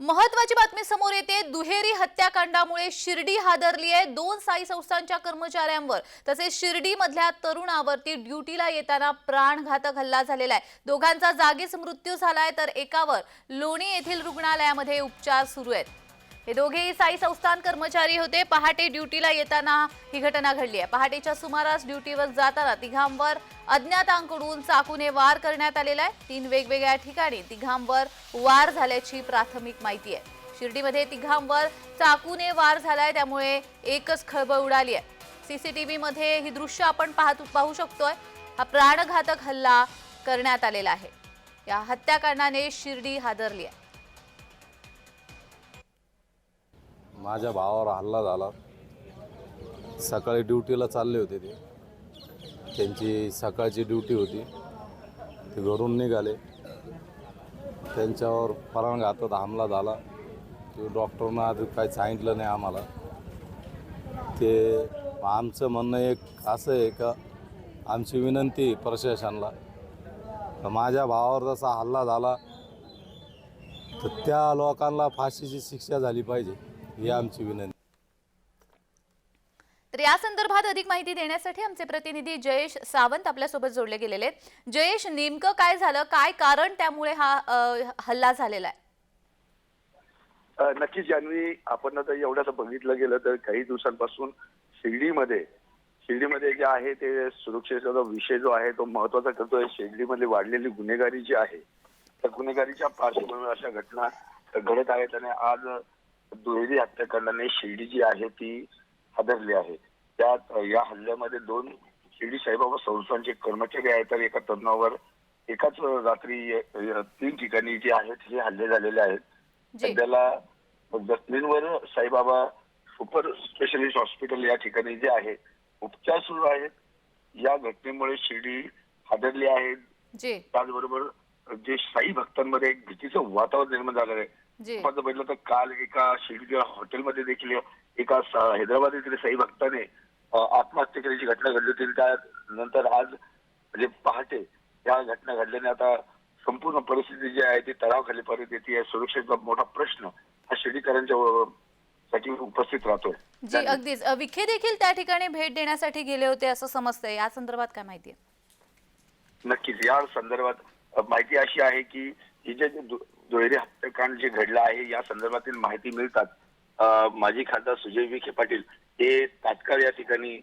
महत्वाची बातमी समोर येते. दुहेरी हत्याकांडामुळे शिर्डी हादरली आहे. दोन साई संस्थांच्या कर्मचाऱ्यांवर तसेच शिर्डी मधल्या तरुणावरती ड्युटीला येताना प्राणघातक हल्ला झालेला आहे. दोघांचा जागीच मृत्यू झालाय तर एकावर लोणी येथील रुग्णालयामध्ये उपचार सुरू आहेत. हे दोघेही साई संस्थान कर्मचारी होते. पहाटे ड्युटीला येताना ही घटना घडली आहे. पहाटेच्या सुमारास ड्युटीवर जाताना तिघांवर अज्ञातांकडून चाकूने वार करण्यात आलेला आहे. तीन वेगवेगळ्या ठिकाणी तिघांवर वार झाल्याची प्राथमिक माहिती आहे. शिर्डीमध्ये तिघांवर चाकूने वार झालाय त्यामुळे एकच खळबळ उडाली आहे. सीसीटीव्ही मध्ये ही दृश्य आपण पाहतो पाहू शकतोय. हा प्राणघातक हल्ला करण्यात आलेला आहे. या हत्याकांडाने शिर्डी हादरली आहे. माझ्या भावावर हल्ला झाला. सकाळी ड्युटीला चालले होते ते. त्यांची सकाळची ड्युटी होती. ते घरून निघाले. त्यांच्यावर प्राणघातात हमला झाला. तो डॉक्टरनं आधी काही सांगितलं नाही आम्हाला. ते आमचं म्हणणं एक असं आहे का आमची विनंती प्रशासनाला तर माझ्या भावावर जसा हल्ला झाला तर त्या लोकांना फाशीची शिक्षा झाली पाहिजे. ही आमची विनंती. तर या संदर्भात अधिक माहिती देण्यासाठी आमचे प्रतिनिधी जयेश सावंत आपल्यासोबत जोडले गेलेले आहेत. जयेश नेमकं काय झालं? काय कारण त्यामुळे हा अ, हल्ला झालेला आहे? नक्कीच जान्हवी आपण आता एवढ्याच बघितलं गेलं तर काही दिवसांपासून शिर्डीमध्ये शिर्डीमध्ये जे आहे ते सुरक्षेचा जो विषय जो आहे तो महत्त्वाचा करतोय शिर्डीमध्ये वाढलेली गुन्हेगारी जी आहे त्या गुन्हेगारीच्या पार्श्वभूमीवर अशा घटना घडत आहेत आणि आज दुहेरी हत्याकांडाने शिर्डी जी आहे ती हादरली आहे. त्यात या हल्ल्यामध्ये दोन शिर्डी साईबाबा संस्थांचे कर्मचारी आहेत तर एका तरुणावर एकाच रात्री तीन ठिकाणी जे आहेत हे हल्ले झालेले आहेत. सध्याला जखमींवर साईबाबा सुपर स्पेशलिस्ट हॉस्पिटल या ठिकाणी जे आहे उपचार सुरू आहेत. या घटनेमुळे शिर्डी हादरली आहे. जी. त्याचबरोबर जे साई भक्तांमध्ये एक भीतीचं वातावरण निर्माण झालेलं आहे. आपण जर बघितलं तर काल एका शिर्डीच्या हॉटेलमध्ये देखील एका हैदराबाद येथील साई भक्ताने आत्महत्या केल्याची घटना घडली होती. त्यानंतर आज म्हणजे पहाटे या घटना घडल्याने आता संपूर्ण परिस्थिती जी आहे ती तणावाखाली परत येते. आहे सुरक्षेचा मोठा प्रश्न हा शिर्डीकरांच्या व- साठी उपस्थित राहतोय. जी अगदीच. विखे देखील त्या ठिकाणी भेट देण्यासाठी गेले होते असं समजतंय. या संदर्भात काय माहिती आहे? नक्कीच. या संदर्भात माहिती अशी आहे की ही जे दुहेरी हत्याकांड जे घडलं आहे या संदर्भातील माहिती मिळतात. माजी खासदार सुजय विखे पाटील हे तात्काळ या ठिकाणी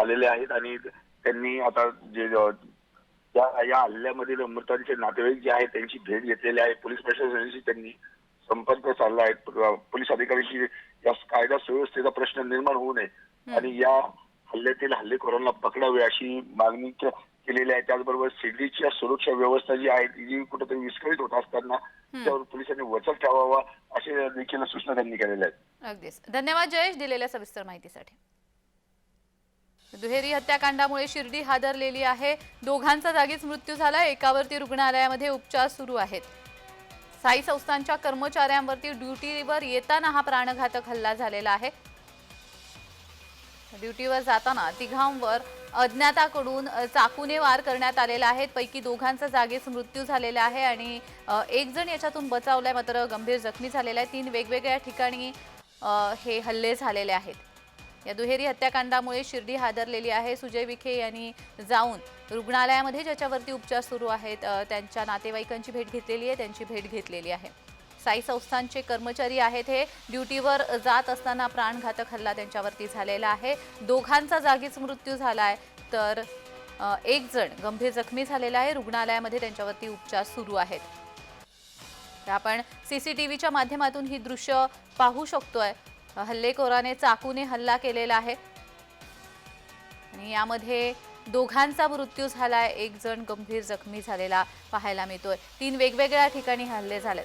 आलेले आहेत आणि त्यांनी आता जे या हल्ल्यामधील मृतांचे नातेवाईक जे आहेत त्यांची भेट घेतलेली आहे. पोलीस प्रशासनाशी त्यांनी संपर्क चालला आहे. पोलीस अधिकाऱ्यांशी या कायदा सुव्यवस्थेचा प्रश्न निर्माण होऊ नये. आणि या हल्ल्यातील हल्लेखोरांना पकडावे अशी मागणी केलेली आहे त्याचबरोबर शिर्डीची सुरक्षा व्यवस्था जी आहे ती जी कुठेतरी विस्कळीत होत असताना त्यावर पोलिसांनी वचक ठेवावा असे देखील सूचना त्यांनी केलेल्या आहेत. अगदीच. धन्यवाद जयेश दिलेल्या सविस्तर माहितीसाठी. दुहेरी हत्याकांडामुळे शिर्डी हादरलेली आहे. दोघांचा जागीच मृत्यू झाला. एकावरती रुग्णालयामध्ये उपचार सुरू आहेत. साई संस्थांच्या कर्मचाऱ्यांवरती ड्युटीवर येताना हा प्राणघातक हल्ला झालेला आहे. ड्युटीवर जाताना तिघांवर अज्ञाताकडून चाकूने वार करण्यात आलेला आहे. पैकी दोघांचा जागीच मृत्यू झालेला आहे आणि एक जण याच्यातून बचावलाय मात्र गंभीर जखमी झालेला आहे. तीन वेगवेगळ्या ठिकाणी हे हल्ले झालेले आहेत. या दुहेरी हत्याकांडामुळे शिर्डी हादरलेली आहे. सुजय विखे यांनी जाऊन रुग्णालयामध्ये ज्याच्यावरती उपचार सुरू आहेत त्यांच्या नातेवाईकांची भेट घेतलेली आहे त्यांची भेट घेतलेली आहे. साई संस्थांचे कर्मचारी आहेत हे. ड्युटीवर जात असताना प्राणघातक हल्ला त्यांच्यावरती झालेला आहे. दोघांचा जागीच मृत्यू झालाय. तर एक जण गंभीर जखमी झालेला आहे. रुग्णालयामध्ये त्यांच्यावरती उपचार सुरू आहेत. तर आपण सीसीटीव्हीच्या माध्यमातून ही दृश्य पाहू शकतोय. हल्लेखोराने चाकूने हल्ला केलेला आहे. आणि यामध्ये दोघांचा मृत्यू झालाय. एक जण गंभीर जखमी झालेला पाहायला मिळतोय. तीन वेगवेगळ्या ठिकाणी हल्ले झालेत.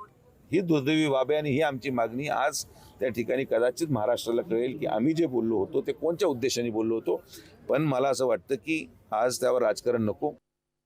ही दुर्दैवी बाब आहे आणि ही आमची मागणी आज त्या ठिकाणी कदाचित महाराष्ट्राला कळेल की आम्ही जे बोललो होतो ते कोणत्या उद्देशाने बोललो होतो. पण मला असं वाटतं की आज त्यावर राजकारण नको.